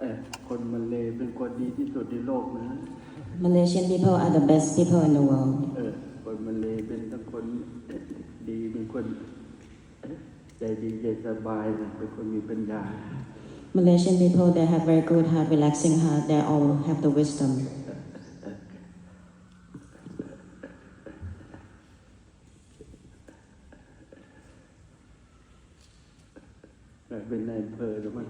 เออคนมาเลเป็นคนดีที่สุดในโลกนะ Malaysian people are the best people in the world เออคนมาเลเป็นทั้งคนดีเป็นคนใจดีใจสบายเป็นคนมีปัญญา Malaysian people they have very good heart relaxing heart they all have the wisdom เป็นนายเพอแต่มัน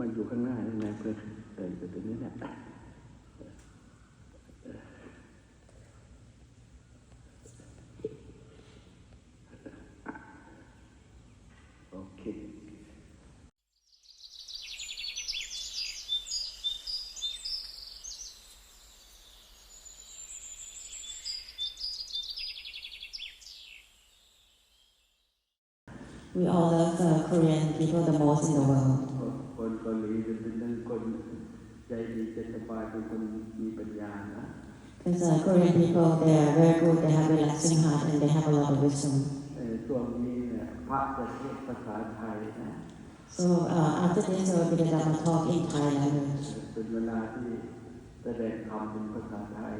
มันอยู่ข้างหน้านายเพอเออแต่ตัวนี้แหล We all love uh, Korean people the most in the world. คนเกาหลีจะเป็นทั้งคนใจดีใจสบายเป็นคนมีปัญญานะ Because uh, Korean people, they are very good. They have relaxing heart and they have a lot of wisdom. เออช่วงนี้เนี่ยพระจะเทศภาษาไทยนะ So uh, after this, there will be the Dharma talk in Thai language. เป็นเวลาที่แสดงธรรมเป็นภาษาไทย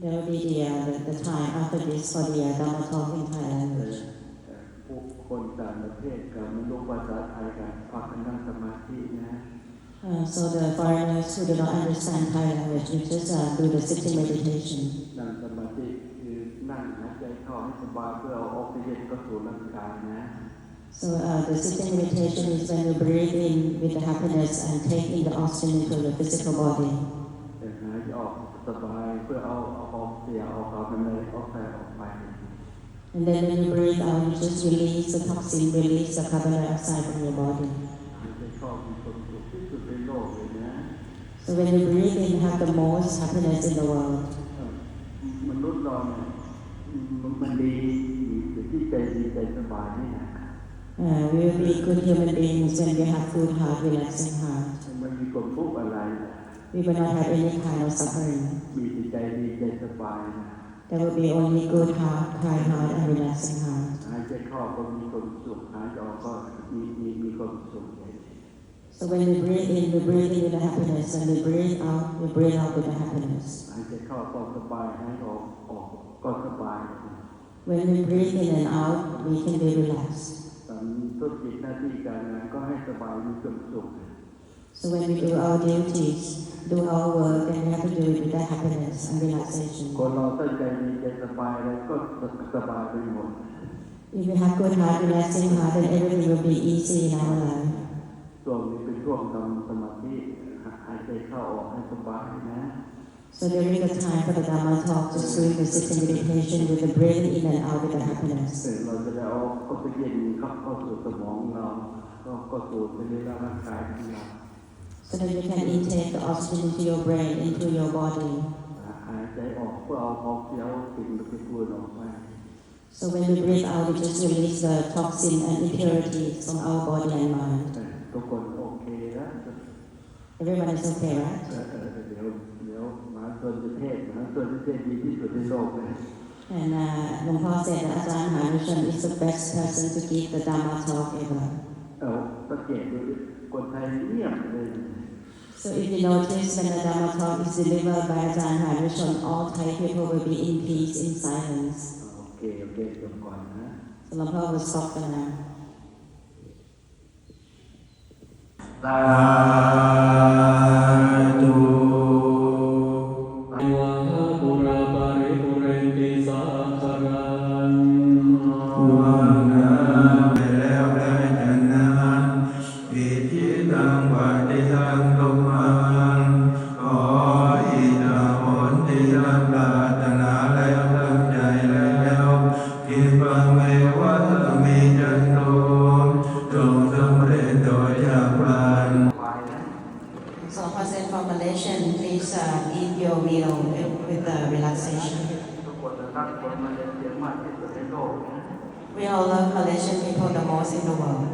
There will be the, uh, the, the time after this for the uh, Dharma talk in Thai เออ language. เอ่อผู้คนต่างประเทศกับไม่รู้ภาษาไทยกันพากันนั่งสมาธินะ Uh, so the foreigners who do not understand Thai language, you just uh, do the sitting meditation. นั่งสมาธิคือนั่งหายใจเข้าให้สบายเพื่อเอาออกซิเจนเข้าสู่ร่างกายนะ So uh, the sitting meditation is when you breathe in with the happiness and take in the oxygen into your physical body. แต่หายใจออกสบายเพื่อเอาเอาออกเสียเอาคาร์บอนไดออกไซด์ออกไป And then when you breathe out, you just release the toxin, release the carbon dioxide from your body. So when you breathe in, you have the most happiness in the world. มนุษย์เราเนี่ยมันมันดีอยู่ที่ใจดีใจสบายนี่นะ Uh, we will be good human beings when we have good heart, relaxing heart. มันมีความทุกข์อะไร We will not have any kind of suffering. มีใจดีใจสบายนะ There will be only good heart, kind heart, and relaxing heart. หายใจเข้าก็มีความสุขหายใจออกก็มีมีมีความสุข So when we breathe in, we breathe in with the happiness, and we breathe out, we breathe out with the happiness. หายใจเข้าก็สบายหายใจออกออกก็สบาย When we breathe in and out, we can be relaxed. ทำธุรกิจหน้าที่การงานก็ให้สบายมีความสุข So when we do our duties, do our work, then we have to do it with the happiness and relaxation. คนเราตั้งใจดีใจสบายแล้วก็สบายไปหมด If we have good heart, relaxing heart, then everything will be easy in our life. ช่วงนี้เป็นช่วงทำสมาธิหายใจเข้าออกให้สบายนะ So during the time for the Dharma talk, just doing the sitting meditation with the breathing in and out with the เอ happiness. อเราจะได้เอาออกซิเจนเข้าเข้าสู่สมองเราก็ก็สู่ไปในร่างกายของเรา So that you can intake the oxygen into your brain, into your body. หายใจออกเพื่อเอาออกเสียวสิ่งที่เป็นฝุ่นออกไป So when we breathe out, we just release the toxin and impurities from our body and mind. เออทุกคนโอเคแล้ว Everyone is okay, right? เออเออเดี๋ยวเดี๋ยวมหาชนประเทศมหาชนประเทศดีที่สุดในโลกเลย And uh, Long Pa said that Ajahn Maharishan is the best person to give the Dharma talk ever. เอา so if you notice, when the Dhamma talk is delivered by Ajahn Harishon, all Thai people will be in peace, in silence. Okay, okay, so Lord will stop now. So first formulation, please uh, eat your meal with the relaxation. We all love Malaysian people the most in the world.